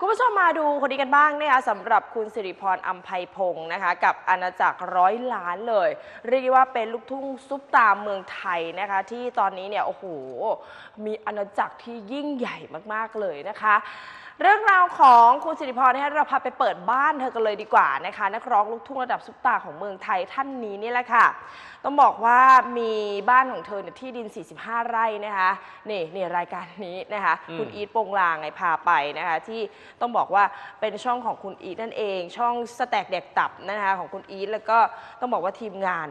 คุณผู้ชมมาดูคนนี้กันบ้างนะคะสำหรับคุณสิริพรอัมไพพงศ์นะคะ กับอาณาจักรร้อยล้านเลย เรียกว่าเป็นลูกทุ่งซุปตาเมืองไทยนะคะ ที่ตอนนี้เนี่ยโอ้โหมีอาณาจักรที่ยิ่งใหญ่มากๆเลยนะคะ เรื่องราวของคุณสิริพรเนี่ยเราพาไปเปิดบ้านเธอกันเลยดีกว่านะคะ นักร้องลูกทุ่งระดับซุปตาของเมืองไทยท่านนี้นี่แหละค่ะ ต้องบอกว่ามีบ้านของเธอเนี่ยที่ดิน 45 ไร่นะคะนี่นี่รายการนี้นะคะอืมคุณอีทโปงลางไงพาไปนะคะ ที่ต้องบอกว่าเป็นช่องของคุณอีทนั่นเอง ช่องสแต็กเด็กตับนะคะของคุณอีทแล้วก็ต้องบอกว่าทีมงาน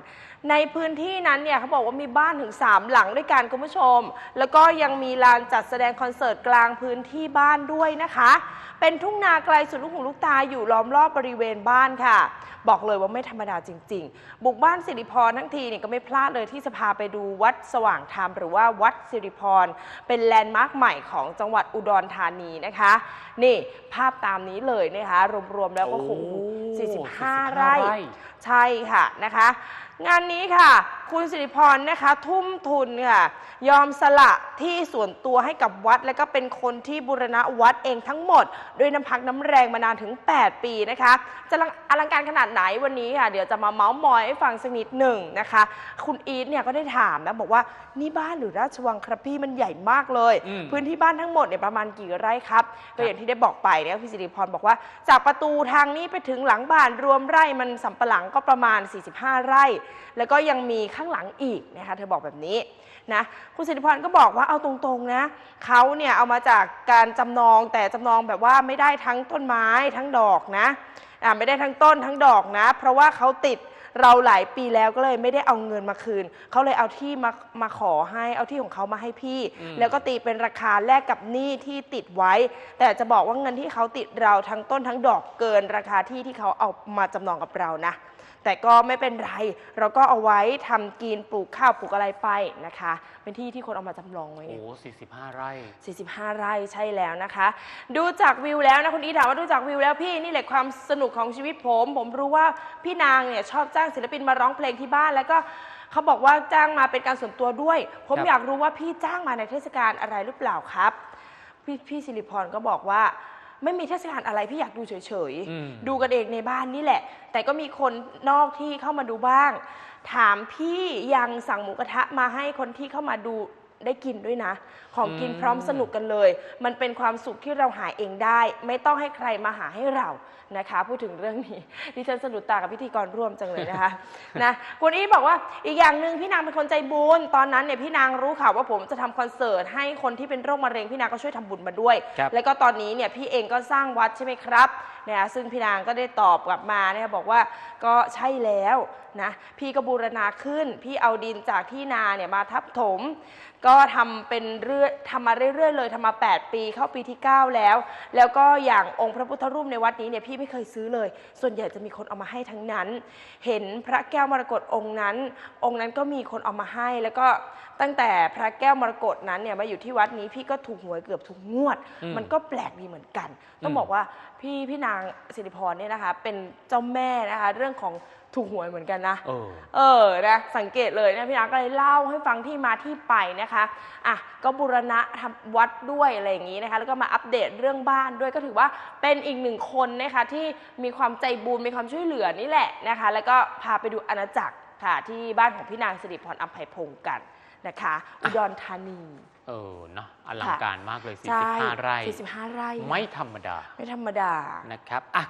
ในพื้นที่นั้นเนี่ยเขาบอกว่ามีบ้านถึง 3 หลังด้วยกันคุณผู้ชม แล้วก็ยังมีลานจัดแสดงคอนเสิร์ตกลางพื้นที่บ้านด้วยนะคะเป็นทุ่งนาไกลสุดลูกหูลูกตาอยู่ล้อมรอบบริเวณบ้านค่ะ บอกเลยว่าไม่ธรรมดาจริง ๆ บุกบ้านสิริพรทั้งทีเนี่ยก็ไม่พลาดเลยที่จะพาไปดูวัดสว่างธรรมหรือว่าวัดสิริพรเป็นแลนด์มาร์คใหม่ของจังหวัดอุดรธานีนะคะ นี่ภาพตามนี้เลยนะคะ รวมๆแล้วก็คงโอ้45ไร่ ไร่ ใช่ค่ะนะคะงานนี้ค่ะ คุณสิริพรนะคะ ทุ่มทุนค่ะ ยอมสละที่ส่วนตัวให้กับวัด และก็เป็นคนที่บูรณะวัดเองทั้งหมด ด้วยน้ำพักน้ำแรงมานานถึง 8 ปีนะคะ จะอลังการขนาดไหนวันนี้ค่ะ เดี๋ยวจะมาเมาส์มอยให้ฟังสักนิดหนึ่งนะคะ คุณอีทเนี่ยก็ได้ถามนะ บอกว่านี่บ้านหรือราชวังครับพี่มันใหญ่มากเลย อืม พื้นที่บ้านทั้งหมดเนี่ยประมาณกี่ไร่ครับก็อย่างที่ได้บอกไปเนี่ยพี่สิริพรบอกว่า จากประตูทางนี้ไปถึงหลังบ้านรวมไร่มันสำปะหลังก็ประมาณ 45 ไร่แล้วก็ยังมีข้างหลังอีกนะคะเธอบอกแบบนี้นะคุณสิริพรก็บอกว่าเอาตรงๆนะเขาเนี่ยเอามาจากการจำนองแต่จำนองแบบว่าไม่ได้ทั้งต้นไม้ทั้งดอกนะอ่าไม่ได้ทั้งต้นทั้งดอกนะ เพราะว่าเขาติดเราหลายปีแล้วก็เลยไม่ได้เอาเงินมาคืน เขาเลยเอาที่มามาขอให้เอาที่ของเขามาให้พี่อืมแล้วก็ตีเป็นราคาแลกกับหนี้ที่ติดไว้ แต่จะบอกว่าเงินที่เขาติดเราทั้งต้นทั้งดอกเกินราคาที่ที่เขาเอามาจำนองกับเรานะ แต่ก็ไม่เป็นไร เราก็เอาไว้ทำกินปลูกข้าวปลูกอะไรไปนะคะ เป็นที่ที่คนเอามาจำลองไว้โอ้ไงสี่สิบห้าไร่45ไร่ใช่แล้วนะคะ ดูจากวิวแล้วนะคุณอีทถามว่าดูจากวิวแล้วพี่นี่แหละความสนุกของชีวิตผม ผมรู้ว่าพี่นางเนี่ยชอบจ้างศิลปินมาร้องเพลงที่บ้านแล้วก็เขาบอกว่าจ้างมาเป็นการส่วนตัวด้วย ผมครับอยากรู้ว่าพี่จ้างมาในเทศกาลอะไรหรือเปล่าครับ พี่พี่สิริพรก็บอกว่า ไม่มีเทศกาลอะไรพี่อยากดูเฉยอืมๆดูกันเองในบ้านนี่แหละ แต่ก็มีคนนอกที่เข้ามาดูบ้าง ถามพี่ยังสั่งหมูกระทะมาให้คนที่เข้ามาดู ได้กินด้วยนะ ของกินอืมพร้อมสนุกกันเลย มันเป็นความสุขที่เราหาเองได้ ไม่ต้องให้ใครมาหาให้เรานะคะ พูดถึงเรื่องนี้ดิฉันสนุกตากับพิธีกรร่วมจังเลยนะคะนะคุณอีทบอกว่าอีกอย่างหนึ่งพี่นางเป็นคนใจบุญตอนนั้นเนี่ยพี่นางรู้ข่าวว่าผมจะทำคอนเสิร์ตให้คนที่เป็นโรคมะเร็งพี่นางก็ช่วยทำบุญมาด้วยครับแล้วก็ตอนนี้เนี่ยพี่เองก็สร้างวัดใช่ไหมครับเนี่ยซึ่งพี่นางก็ได้ตอบกลับมาเนี่ยบอกว่าก็ใช่แล้วนะพี่ก็บูรณาขึ้น พี่เอาดินจากที่นาเนี่ยมาทับถม ก็ทำเป็นเรื่อยทำมาเรื่อยๆเลยทำมา 8 ปีเข้าปีที่ 9 แล้ว แล้วก็อย่างองค์พระพุทธรูปในวัดนี้เนี่ยพี่ไม่เคยซื้อเลย ส่วนใหญ่จะมีคนเอามาให้ทั้งนั้น เห็นพระแก้วมรกตองค์นั้น องค์นั้นก็มีคนเอามาให้ แล้วก็ตั้งแต่พระแก้วมรกตนั้นเนี่ยมาอยู่ที่วัดนี้พี่ก็ถูกหวยเกือบทุกงวด อืม มันก็แปลกดีเหมือนกัน ต้องอืมบอกว่าพี่พี่นางสิริพรเนี่ยนะคะเป็นเจ้าแม่นะคะเรื่องของ ถูกหวยเหมือนกันนะ เออ เออ นะ สังเกตเลยนะพี่นางก็เลยเล่าให้ฟังที่มาที่ไปนะคะ อะ ก็บูรณะทำวัดด้วยอะไรอย่างนี้นะคะ แล้วก็มาอัปเดตเรื่องบ้านด้วย ก็ถือว่าเป็นอีกหนึ่งคนนะคะที่มีความใจบุญ มีความช่วยเหลือนี่แหละนะคะ แล้วก็พาไปดูอาณาจักรค่ะ ที่บ้านของพี่นางสิริพรอัมไพพงศ์กันนะคะ อุดรธานี เออ เนอะอลังการมากเลยใช่45 ไร่ 45 ไร่ ไม่ธรรมดา ไม่ธรรมดา นะครับ อะ